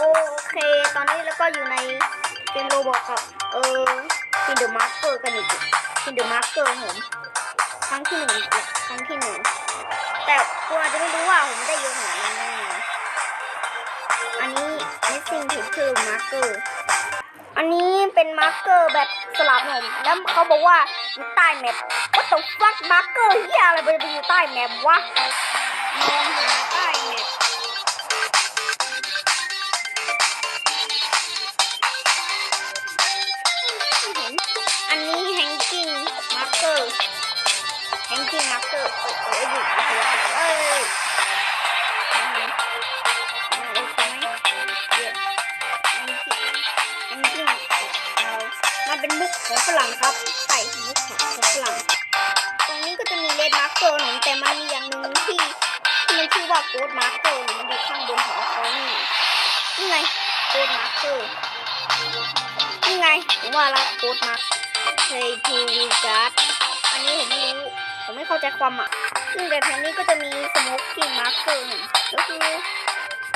โอเค ตอนนี้แล้วก็อยู่ในเกมโรบอกกับเออคินเดอร์มาร์เกอร์กันอีกคินเดอร์มาร์เกอร์ผมครั้งที่หนึ่งอีกแล้วครั้งที่หนึ่งแต่กูอาจจะไม่รู้ว่าผมได้เยอะขนาดนั้นแน่นอนอันนี้ missing picture marker อันนี้เป็นมาร์เกอร์แบบสลับผมแล้วเขาบอกว่าอยู่ใต้แมป What the fuck มาร์เกอร์เฮียอะไรไปอยู่ใต้แมปวะมองหาใต้แมป อันนี้ hanging marker hanging marker เอ้ยเอ้ยอยู่เอ้ยอืมเอาโอเคไหมเดี๋ยว hanging hanging เอามันเป็นมุกของฝรั่งครับใส่มุกของฝรั่งตรงนี้ก็จะมี red marker หนุนแต่มันมีอย่างหนึ่งที่ที่มันชื่อว่า gold marker หนุนอยู่ข้างบนหัวเขานี่นี่ไง gold marker นี่ ไงผมว่าละโค้ดมา play to regard อันนี้ผมไม่รู้ ผมไม่เข้าใจความอะ ซึ่งแต่แถวนี้ก็จะมี smoking marker หนึ่งก็คือ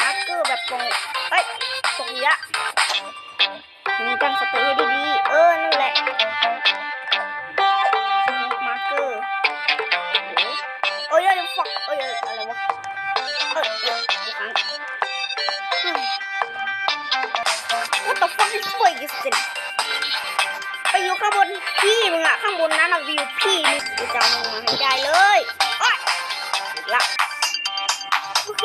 marker แบบตรงเอ้ยตรงนี้ละมีตั้งสติให้ดีๆ เออ นั่นแหละ smoke marker โอ้ยเอ้ยฟักเอ้ยเอ้ยอะไรวะเออ้ยอีกครั้ง What the fuck is this ไปอยู่ข้างบนพี่มึงอะข้างบนนั้นอะวิวพี่มึงกูจะเอามึงมาให้ได้เลยโอ๊ยอีกละโอเค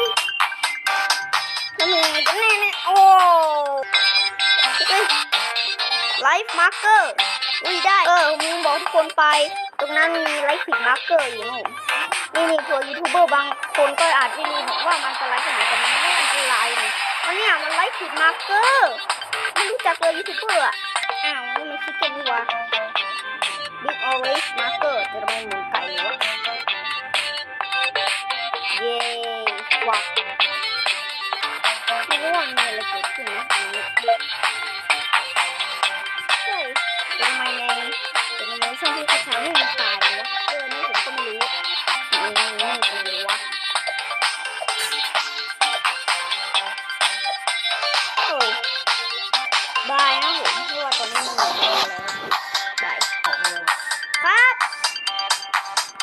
แล้วมึงยังไงกันแน่เนี่ยโอ้ไลฟ์มาร์เกอร์อุ้ยได้เออมึงบอกทุกคนไป ตรงนั้นมีไลฟ์ผิดมาร์เกอร์อยู่นะผมนี่นี่พวยูทูบเบอร์บางคนก็อาจจะรู้ว่ามันจะไลฟ์ขนาดแต่มันไม่อันตรายเลยอันเนี้ยมันไลฟ์ผิดมาร์เกอร์ ไม่รู้จักเลยยูทูบเบอร์อะอ้าวนี่มันชิคเก้นนี่วะ Big Orange Marker จะทำไมเหมือ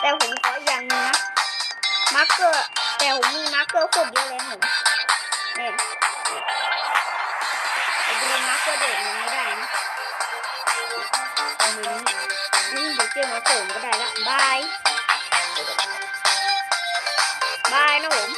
แต่ผมขออย่างนึงนะมาร์กเกอร์แต่ผมมีมาร์กเกอร์โคตรเยอะเลยผมเนี่ยไอ้เดรนมาร์กเกอร์เด็กมันไม่ได้นะอันนี้นี่เดี๋ยวเจอมาร์กเกอร์ผมก็ได้ละบายบายนะผม